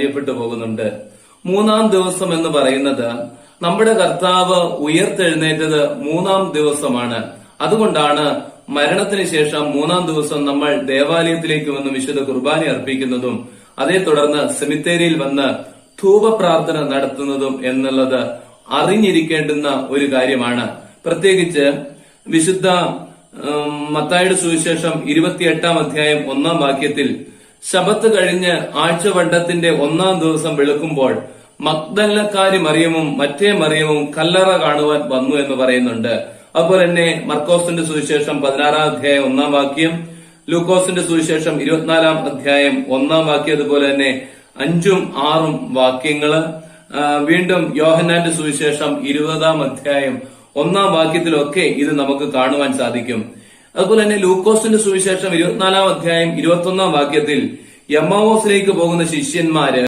അറിയപ്പെട്ടു പോകുന്നുണ്ട്. മൂന്നാം ദിവസം എന്ന് പറയുന്നത് നമ്മുടെ കർത്താവ് ഉയർത്തെഴുന്നേറ്റത് മൂന്നാം ദിവസമാണ്. അതുകൊണ്ടാണ് മരണത്തിന് ശേഷം മൂന്നാം ദിവസം നമ്മൾ ദേവാലയത്തിലേക്ക് വന്ന് വിശുദ്ധ കുർബാന അർപ്പിക്കുന്നതും അതേ തുടർന്ന് സെമിത്തേരിയിൽ വന്ന് ധൂപ പ്രാർത്ഥന നടത്തുന്നതും എന്നുള്ളത് അറിഞ്ഞിരിക്കേണ്ടുന്ന ഒരു കാര്യമാണ്. പ്രത്യേകിച്ച് വിശുദ്ധ മത്തായുടെ സുവിശേഷം ഇരുപത്തിയെട്ടാം അധ്യായം ഒന്നാം വാക്യത്തിൽ ശബത്ത് കഴിഞ്ഞ് ആഴ്ചവട്ടത്തിന്റെ ഒന്നാം ദിവസം വെളുക്കുമ്പോൾ മക്ദല്ലക്കാരി മറിയമും മറ്റേ മറിയവും കല്ലറ കാണുവാൻ വന്നു എന്ന് പറയുന്നുണ്ട്. അതുപോലെ തന്നെ മർക്കോസിന്റെ സുവിശേഷം പതിനാറാം അധ്യായം ഒന്നാം വാക്യം ലൂക്കോസിന്റെ സുവിശേഷം ഇരുപത്തിനാലാം അധ്യായം ഒന്നാം വാക്യം അതുപോലെ തന്നെ അഞ്ചും ആറും വാക്യങ്ങൾ. വീണ്ടും യോഹന്നാന്റെ സുവിശേഷം ഇരുപതാം അധ്യായം ഒന്നാം വാക്യത്തിലൊക്കെ ഇത് നമുക്ക് കാണുവാൻ സാധിക്കും. അതുപോലെ തന്നെ ലൂക്കോസിന്റെ സുവിശേഷം ഇരുപത്തിനാലാം അധ്യായം ഇരുപത്തി ഒന്നാം വാക്യത്തിൽ എമ്മാവോസിലേക്ക് പോകുന്ന ശിഷ്യന്മാര്